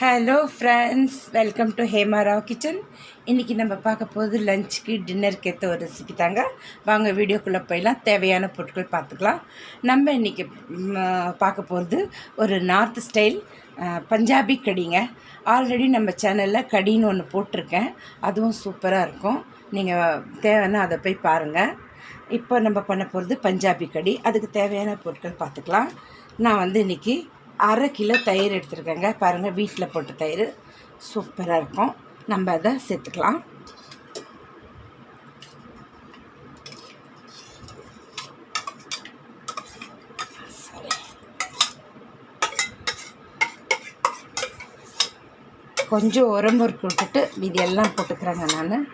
Hello friends welcome to Hemarao kitchen இன்றைக்கி நம்ம பார்க்க போகுது லஞ்சுக்கு டின்னருக்கு ஏற்ற ஒரு ரெசிபி தாங்க. வாங்க வீடியோக்குள்ளே போயெல்லாம் தேவையான பொருட்கள் பார்த்துக்கலாம். நம்ம இன்றைக்கி பார்க்க போகிறது ஒரு நார்த் ஸ்டைல் பஞ்சாபி கடிங்க. ஆல்ரெடி நம்ம சேனலில் கடின்னு ஒன்று போட்டிருக்கேன். அதுவும் சூப்பராக இருக்கும். நீங்கள் தேவைன்னா அதை போய் பாருங்கள் இப்போ நம்ம பண்ண போகிறது பஞ்சாபி கடி. அதுக்கு தேவையான பொருட்கள் பார்த்துக்கலாம். நான் வந்து இன்றைக்கி அரை கிலோ தயிர் எடுத்துருக்கேங்க. பாருங்கள் வீட்டில் போட்ட தயிர். சூப்பராக இருக்கும். நம்ம அதை சேர்த்துக்கலாம். கொஞ்சம் உரம்புருக்கு விட்டுட்டு மீதி எல்லாம் போட்டுக்கிறேங்க நான்.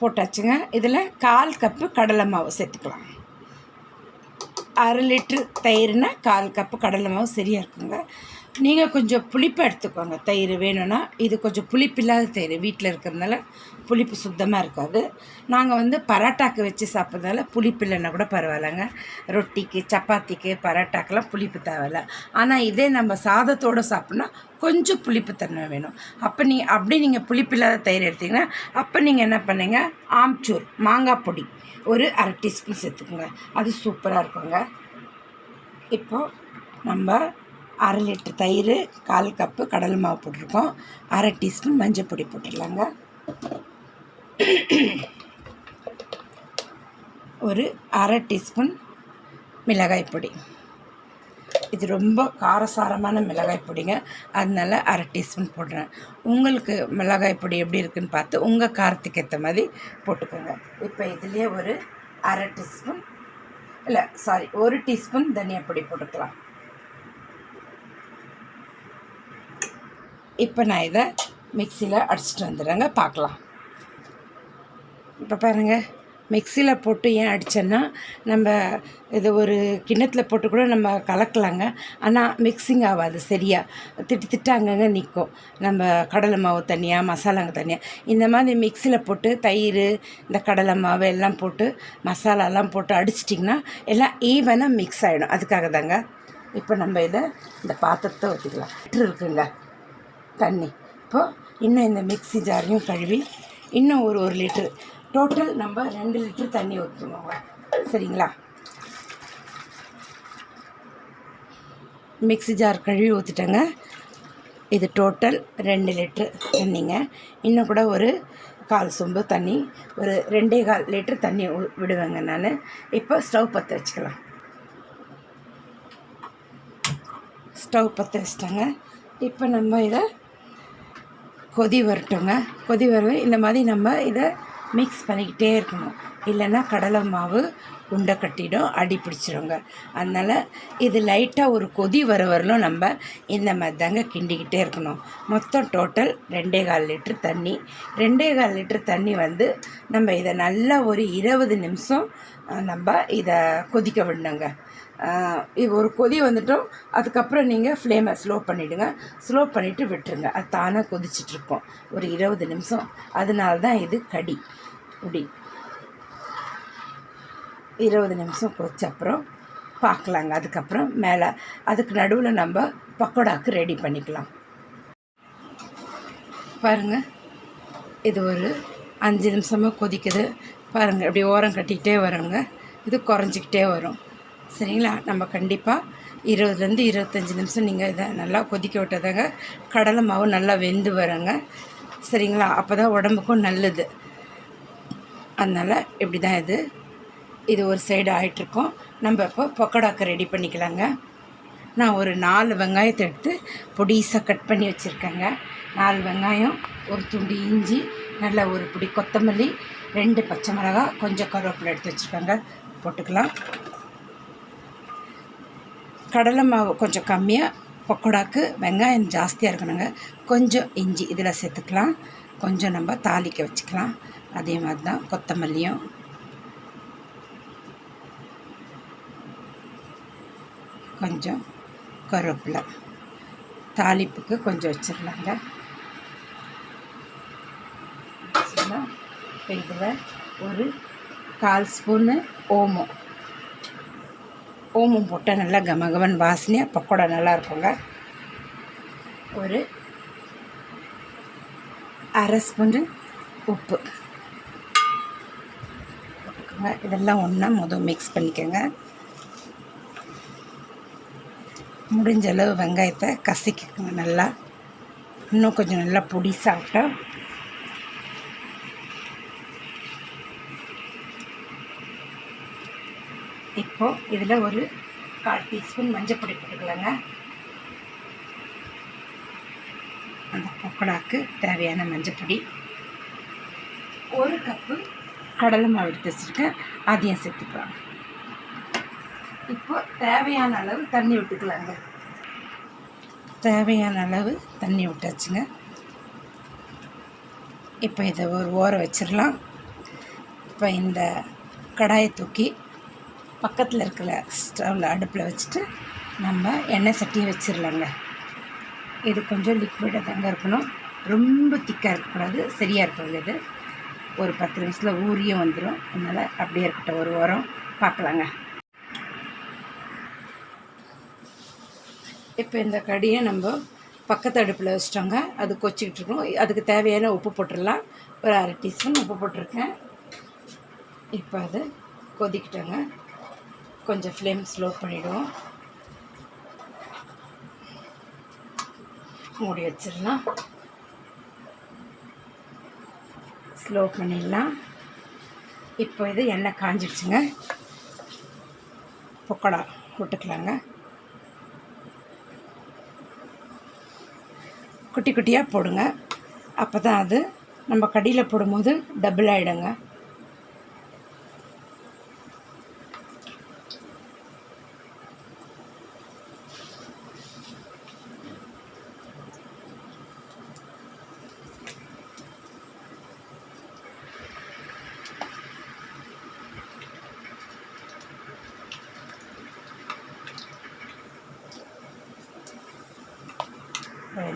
போட்டாச்சுங்க. இதில் கால் கப்பு கடலை மாவு சேர்த்துக்கலாம். அரை லிட்ரு தயிர்னா கால் கப்பு கடலை மாவு சரியாக இருக்குங்க. நீங்கள் கொஞ்சம் புளிப்பு எடுத்துக்கோங்க. தயிர் வேணும்னா இது கொஞ்சம் புளிப்பு இல்லாத தயிர். வீட்டில் இருக்கிறதுனால புளிப்பு சுத்தமாக இருக்காது. நாங்கள் வந்து பரோட்டாக்கு வச்சு சாப்பிட்றதால புளிப்பு இல்லைன்னா கூட பரவாயில்லைங்க. ரொட்டிக்கு சப்பாத்திக்கு பரோட்டாக்கெலாம் புளிப்பு தேவையில்ல. ஆனால் இதே நம்ம சாதத்தோடு சாப்பிட்னா கொஞ்சம் புளிப்பு தன்மை வேணும். அப்போ நீ அப்படி நீங்கள் புளிப்பு இல்லாத தயிர் எடுத்திங்கன்னா அப்போ நீங்கள் என்ன பண்ணுங்க? ஆம்ச்சூர் மாங்காய் பொடி ஒரு அரை டீஸ்பூன் சேர்த்துக்கோங்க. அது சூப்பராக இருக்குங்க. இப்போது நம்ம அரை லிட்டர் தயிர் கால் கப்பு கடலை மாவு போட்டிருக்கோம். அரை டீஸ்பூன் மஞ்சள் பொடி போட்டுடலாங்க. ஒரு அரை டீஸ்பூன் மிளகாய் பொடி. இது ரொம்ப காரசாரமான மிளகாய் பொடிங்க. அதனால அரை டீஸ்பூன் போடுறேன். உங்களுக்கு மிளகாய் பொடி எப்படி இருக்குதுன்னு பார்த்து உங்கள் காரத்துக்கு ஏற்ற மாதிரி போட்டுக்கோங்க. இப்போ இதுலேயே ஒரு அரை டீஸ்பூன் இல்லை சாரி ஒரு டீஸ்பூன் தனியா பொடி போட்டுக்கலாம். இப்போ நான் இதை மிக்சியில் அடிச்சிட்டு வந்துடுறேங்க பார்க்கலாம். இப்போ பாருங்கள் மிக்சியில் போட்டு ஏன் அடித்தேன்னா நம்ம இது ஒரு கிண்ணத்தில் போட்டு கூட நம்ம கலக்கலாங்க. ஆனால் மிக்சிங் ஆகாது சரியாக திட்டு திட்டு அங்கங்கே நிற்கும் நம்ம கடலை மாவு தனியாக மசாலாங்க தனியாக இந்த மாதிரி மிக்சியில் போட்டு தயிர் இந்த கடலை மாவு எல்லாம் போட்டு மசாலாலாம் போட்டு அடிச்சிட்டிங்கன்னா எல்லாம் ஈவனாக மிக்ஸ் ஆகிடும் அதுக்காக தாங்க இப்போ நம்ம இதை இந்த பாத்திரத்தை ஊற்றிக்கலாம் இருக்குங்க. தண்ணி. இப்போது இன்னும் இந்த மிக்ஸி ஜாரையும் கழுவி இன்னும் ஒரு ஒரு லிட்ரு டோட்டல் நம்ம ரெண்டு லிட்டர் தண்ணி ஊற்றுவோங்க சரிங்களா? மிக்ஸி ஜார் கழுவி ஊற்றிட்டேங்க இது டோட்டல் ரெண்டு லிட்ரு தண்ணிங்க. இன்னும் கூட ஒரு கால் சொம்பு தண்ணி ஒரு ரெண்டே கால் லிட்டரு தண்ணி விடுவேங்க நான். இப்போ ஸ்டவ் பற்ற வச்சுக்கலாம். ஸ்டவ் பற்ற வச்சிட்டாங்க. இப்போ நம்ம இதை கொதி வரட்டுங்க. கொதி வர இந்த மாதிரி நம்ம இதை மிக்ஸ் பண்ணிக்கிட்டே இருக்கணும். இல்லைன்னா கடலை மாவு உண்டை கட்டிடும் அடி பிடிச்சிருங்க. அதனால் இது லைட்டாக ஒரு கொதி வர வரலும் நம்ம இந்த மாதிரி தாங்க கிண்டிக்கிட்டே இருக்கணும். மொத்தம் டோட்டல் ரெண்டே கால் லிட்ரு தண்ணி. ரெண்டே கால் லிட்ரு தண்ணி வந்து நம்ம இதை நல்லா ஒரு இருபது நிமிஷம் நம்ம இதை கொதிக்க விடணுங்க. இது ஒரு கொதி வந்துட்டோம். அதுக்கப்புறம் நீங்கள் ஃப்ளேமை ஸ்லோ பண்ணிவிடுங்க ஸ்லோ பண்ணிவிட்டு விட்டுருங்க. அது தானாக கொதிச்சிட்ருக்கோம். ஒரு இருபது நிமிஷம். அதனால தான் இது கடி. இப்படி இருபது நிமிஷம் கொதிச்ச அப்புறம் பார்க்கலாங்க அதுக்கப்புறம் மேலே அதுக்கு நடுவில் நம்ம பக்கோடாக்கு ரெடி பண்ணிக்கலாம். பாருங்கள் இது ஒரு அஞ்சு நிமிஷமாக கொதிக்குது. பாருங்கள் இப்படி ஓரம் கட்டிக்கிட்டே வருங்க. இது குறைஞ்சிக்கிட்டே வரும். சரிங்களா? நம்ம கண்டிப்பாக இருபதுலேருந்து இருபத்தஞ்சி நிமிஷம் நீங்கள் இதை நல்லா கொதிக்க விட்டதாங்க. கடலை மாவு நல்லா வெந்து வருங்க. சரிங்களா? அப்போ தான் உடம்புக்கும் நல்லது. அதனால் இப்படி தான் இது. இது ஒரு சைடு ஆகிட்டுருக்கோம் நம்ம இப்போ பொக்கடாக்க ரெடி பண்ணிக்கலாங்க. நான் ஒரு நாலு வெங்காயத்தை எடுத்து பொடிசாக கட் பண்ணி வச்சுருக்கேங்க. நாலு வெங்காயம் ஒரு துண்டு இஞ்சி நல்ல ஒரு பிடி கொத்தமல்லி ரெண்டு பச்சை மிளகா கொஞ்சம் கருவேப்பிலை எடுத்து வச்சுருக்காங்க. போட்டுக்கலாம். கடலை மாவு கொஞ்சம் கம்மியாக பக்கோடாக்கு வெங்காயம் ஜாஸ்தியாக இருக்கணுங்க. கொஞ்சம் இஞ்சி இதில் சேர்த்துக்கலாம். கொஞ்சம் நம்ம தாளிக்க வச்சுக்கலாம். அதே மாதிரி தான் கொத்தமல்லியும். கொஞ்சம் கருவேப்பிலை. தாளிப்புக்கு கொஞ்சம் வச்சிடலாங்க. இதில் ஒரு கால் ஸ்பூனு ஓமம். ஓமம் போட்டால் நல்லா கமகமன் வாசனையாக பக்கோடா நல்லா இருக்குங்க. ஒரு அரை ஸ்பூனு உப்பு. போட்டுக்கோங்க இதெல்லாம் ஒன்றா முதல் மிக்ஸ் பண்ணிக்கோங்க. முடிஞ்ச அளவு வெங்காயத்தை கசக்கிக்கோங்க நல்லா. இன்னும் கொஞ்சம் நல்லா பொடி சாப்பிட்டா இப்போது இதில் ஒரு கால் டீஸ்பூன் மஞ்சள் பொடி போட்டுக்கலாங்க. அந்த பொக்கடாக்கு தேவையான மஞ்சள் பொடி. ஒரு கப்பு கடலை மாவு எடுத்து வச்சுருக்கேன். அதையும் சேர்த்துக்கலாம். இப்போ தேவையான அளவு தண்ணி விட்டுக்கலாங்க. தேவையான அளவு தண்ணி விட்டாச்சுங்க. இப்போ இதை ஒரு ஓரம் வச்சிடலாம். இப்போ இந்த கடாயை தூக்கி பக்கத்தில் இருக்கிற ஸ்டவ்வில் அடுப்பில் வச்சுட்டு நம்ம எண்ணெய் சட்டியை வச்சிடலாங்க இது கொஞ்சம் லிக்விடாக தாங்க இருக்கணும். ரொம்ப திக்காக இருக்கக்கூடாது சரியாக இருக்காது இது. ஒரு பத்து நிமிஷத்தில் ஊறியும் வந்துடும் அதனால் அப்படியே இருக்கட்டும். ஒரு வாரம் பார்க்கலாங்க. இப்போ இந்த கடியை நம்ம பக்கத்து அடுப்பில் வச்சிட்டோங்க. அது கொச்சிக்கிட்டு இருக்கோம் அதுக்கு தேவையான உப்பு போட்டுடலாம் ஒரு அரை டீஸ்பூன் உப்பு போட்டிருக்கேன். இப்போ அது கொதிக்கிட்டோங்க. கொஞ்சம் ஃப்ளேம் ஸ்லோ பண்ணிவிடுவோம் மூடி வச்சிடலாம். ஸ்லோ பண்ணிடலாம். இப்போ இது எண்ணெய் காஞ்சிடுச்சுங்க. பொக்கடா விட்டுக்கலாங்க குட்டி குட்டியாக போடுங்க. அப்போ தான் அது நம்ம கடியில் போடும்போது டபுள் ஆகிடுங்க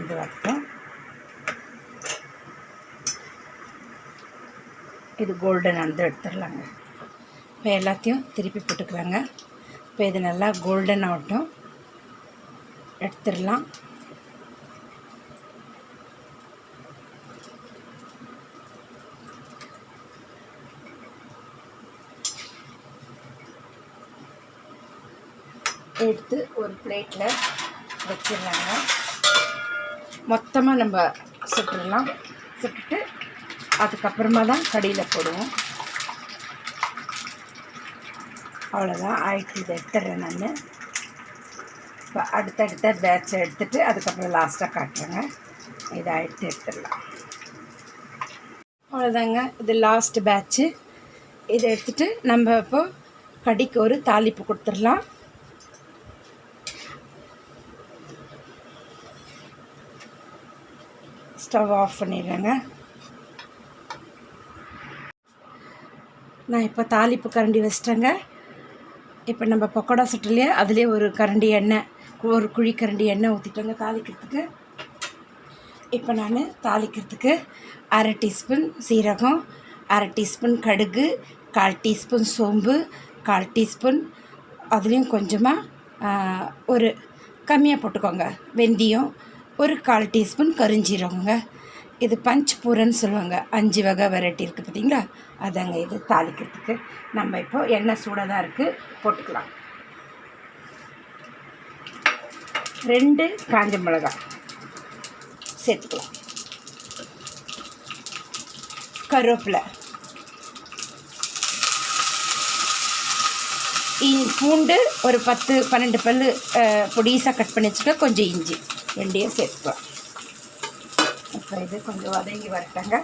வெந்து வரட்டும் இது கோல்டன் வந்து எடுத்துடலாங்க. இப்போ எல்லாத்தையும் திருப்பி போட்டுக்கலாங்க. இப்போ இது நல்லா கோல்டன் ஆகட்டும். எடுத்துடலாம். எடுத்து ஒரு பிளேட்டில் வச்சிடலாங்க. மொத்தமாக நம்ம சுட்டுடலாம் சுட்டுட்டு அதுக்கப்புறமா தான் கடியில் போடுவோம். அவ்வளோதான் ஆயிட்டு இதை எடுத்துடுறேன் நான். இப்போ அடுத்தடுத்த பேட்சை எடுத்துட்டு அதுக்கப்புறம் லாஸ்ட்டாக காட்டுறேங்க. இதை ஆயிட்டு எடுத்துடலாம். அவ்வளோதாங்க இது லாஸ்ட் பேட்ச்சு இதை எடுத்துட்டு நம்ம இப்போ கடிக்கு ஒரு தாளிப்பு கொடுத்துடலாம். ஸ்டவ் ஆஃப் பண்ணிடுறேங்க. நான் இப்போ தாளிப்பு கரண்டி வச்சிட்டேங்க. இப்போ நம்ம பக்கோடா சுட்டுலையே அதுலேயே ஒரு கரண்டி எண்ணெய் ஒரு குழி கரண்டி எண்ணெய் ஊற்றிட்டேங்க தாளிக்கிறதுக்கு. இப்போ நான் தாளிக்கிறதுக்கு அரை டீஸ்பூன் சீரகம் அரை டீஸ்பூன் கடுகு கால் டீஸ்பூன் சோம்பு கால் டீஸ்பூன் அதுலேயும் கொஞ்சமாக ஒரு கம்மியாக போட்டுக்கோங்க. வெந்தயம் ஒரு கால் டீஸ்பூன் கருஞ்சீரகங்க. இது பஞ்ச் பூரன்னு சொல்லுவாங்க. அஞ்சு வகை வெரைட்டி இருக்குது பார்த்தீங்களா அதாங்க இது தாளிக்கிறதுக்கு. நம்ம இப்போ எண்ணெய் சூடாக தான் இருக்குது போட்டுக்கலாம். ரெண்டு காஞ்ச மிளகாய் சேர்த்துக்கலாம். கருவேப்பிலை. இ- பூண்டு ஒரு பத்து பன்னெண்டு பல் பொடிசாக கட் பண்ணி வச்சுக்க கொஞ்சம் இஞ்சி. ரெண்டையும் சேர்த்துக்கலாம் இப்போ இது கொஞ்சம் வதங்கி வரட்டங்க.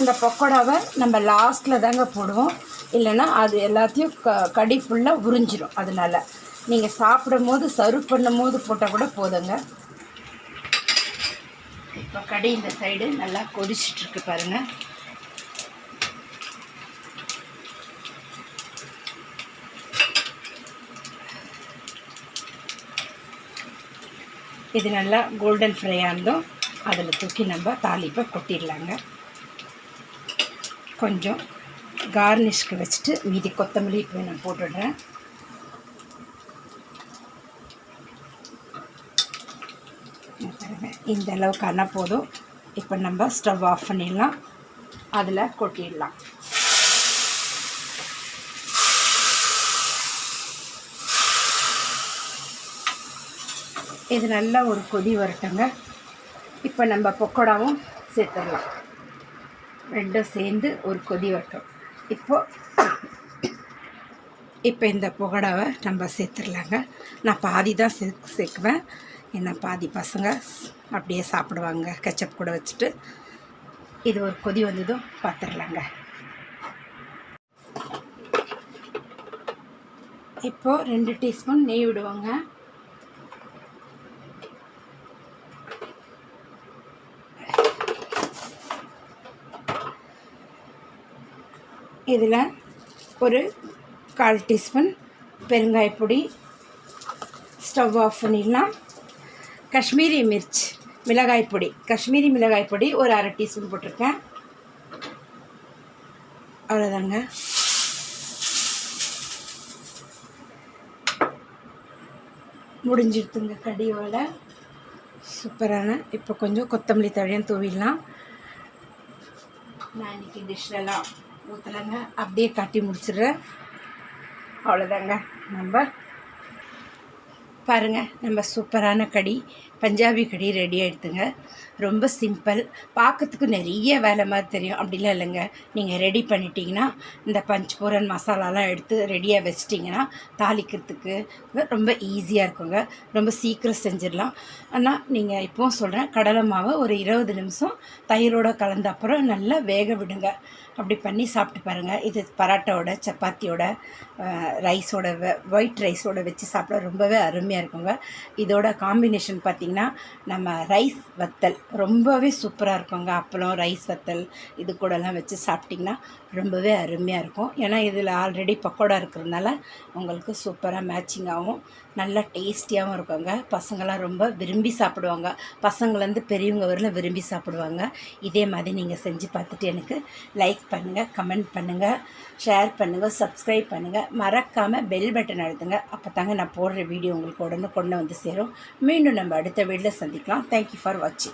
இந்த பக்கோடாவை நம்ம லாஸ்ட்டில் தாங்க போடுவோம். இல்லைன்னா அது எல்லாத்தையும் க கடி ஃபுல்லாக உறிஞ்சிடும் அதனால. நீங்கள் சாப்பிடும் போது சர்வ் பண்ணும் போது போட்டால் கூட போதுங்க. இப்போ கடி இந்த சைடு நல்லா கொதிச்சிட்ருக்கு பாருங்கள் இது நல்லா கோல்டன் ஃப்ரையாக இருந்தோம். அதில் தூக்கி நம்ம தாளிப்பை கொட்டிடலாங்க. கொஞ்சம் கார்னிஷ்க்கு வச்சுட்டு மீதி கொத்தமல்லி இப்போ நான் போட்டுடுறேன். இந்த அளவுக்கு ஆனால் போதும். இப்போ நம்ம ஸ்டவ் ஆஃப் பண்ணிடலாம். அதில் கொட்டிடலாம். இது நல்லா ஒரு கொதி வரட்டுங்க. இப்போ நம்ம பக்கோடாவும் சேர்த்துடலாம். ரெண்டும் சேர்ந்து ஒரு கொதி வரட்டும். இப்போது இப்போ இந்த பக்கோடாவை நம்ம சேர்த்துடலாங்க. நான் பாதி தான் சே சேர்க்குவேன். என்ன பாதி பசங்க அப்படியே சாப்பிடுவாங்க. கெச்சப் கூட வச்சுட்டு இது ஒரு கொதி வந்ததும் பார்த்துடலாங்க. இப்போது ரெண்டு டீஸ்பூன் நெய் விடுவாங்க. இதில் ஒரு கால் டீஸ்பூன் பெருங்காயப்பொடி ஸ்டவ் ஆஃப் பண்ணிடலாம். காஷ்மீரி மிர்ச் மிளகாய் பொடி. காஷ்மீரி மிளகாய் பொடி ஒரு அரை டீஸ்பூன் போட்டிருக்கேன். அவ்வளோதாங்க. முடிஞ்சிடுத்துங்க கடியோட சூப்பரான. இப்போ கொஞ்சம் கொத்தமல்லி தழையும் தூவிடலாம். நான் இன்றைக்கி டிஷ்லலாம் ஊற்றலைங்க அப்படியே கட்டி முடிச்சிடுறேன். அவ்வளோதாங்க நம்ம பாருங்கள் நம்ம சூப்பரான கடி பஞ்சாபி கடி ரெடி ஆகிடுதுங்க ரொம்ப சிம்பிள் பார்க்கறதுக்கு நிறைய வேலை மாதிரி தெரியும். அப்படிலாம் இல்லைங்க. நீங்கள் ரெடி பண்ணிட்டீங்கன்னா இந்த பஞ்சபூரன் மசாலாலாம் எடுத்து ரெடியாக வச்சிட்டிங்கன்னா தாளிக்கிறதுக்கு ரொம்ப ஈஸியாக இருக்குங்க. ரொம்ப சீக்கிரம் செஞ்சிடலாம். ஆனால் நீங்கள் இப்போவும் சொல்கிறேன் கடலை மாவை ஒரு இருபது நிமிஷம் தயிரோட கலந்த அப்புறம் நல்லா வேக விடுங்க. அப்படி பண்ணி சாப்பிட்டு பாருங்கள் இது பரோட்டாவோட சப்பாத்தியோட ரைஸோட ஒயிட் ரைஸோட வச்சு சாப்பிட ரொம்பவே அருமையாக இருக்குங்க. இதோட காம்பினேஷன் பார்த்திங்கன்னா நம்ம ரைஸ் வத்தல் ரொம்பவே சூப்பராக இருக்குங்க. அப்பளம் ரைஸ் வத்தல் இது கூடலாம் வச்சு சாப்பிட்டிங்கன்னா ரொம்பவே அருமையாக இருக்கும். ஏன்னா இதில் ஆல்ரெடி பக்கோடா இருக்கிறதுனால உங்களுக்கு சூப்பராக மேட்சிங் ஆகும். நல்லா டேஸ்டியாகவும் இருக்குங்க. பசங்களாம் ரொம்ப விரும்பி சாப்பிடுவாங்க. பசங்கள்லேருந்து பெரியவங்க வரல விரும்பி சாப்பிடுவாங்க. இதே மாதிரி நீங்கள் செஞ்சு பார்த்துட்டு எனக்கு லைக் பண்ணுங்கள் கமெண்ட் பண்ணுங்கள் ஷேர் பண்ணுங்கள் சப்ஸ்கிரைப் பண்ணுங்கள் மறக்காமல் பெல் பட்டன் அழுத்துங்க. அப்போ தாங்க நான் போடுற வீடியோ உங்களுக்கு உடனே கொண்டு வந்து சேரும். மீண்டும் நம்ம அடுத்த வீடியோவில் சந்திக்கலாம். தேங்க்யூ ஃபார் வாட்சிங்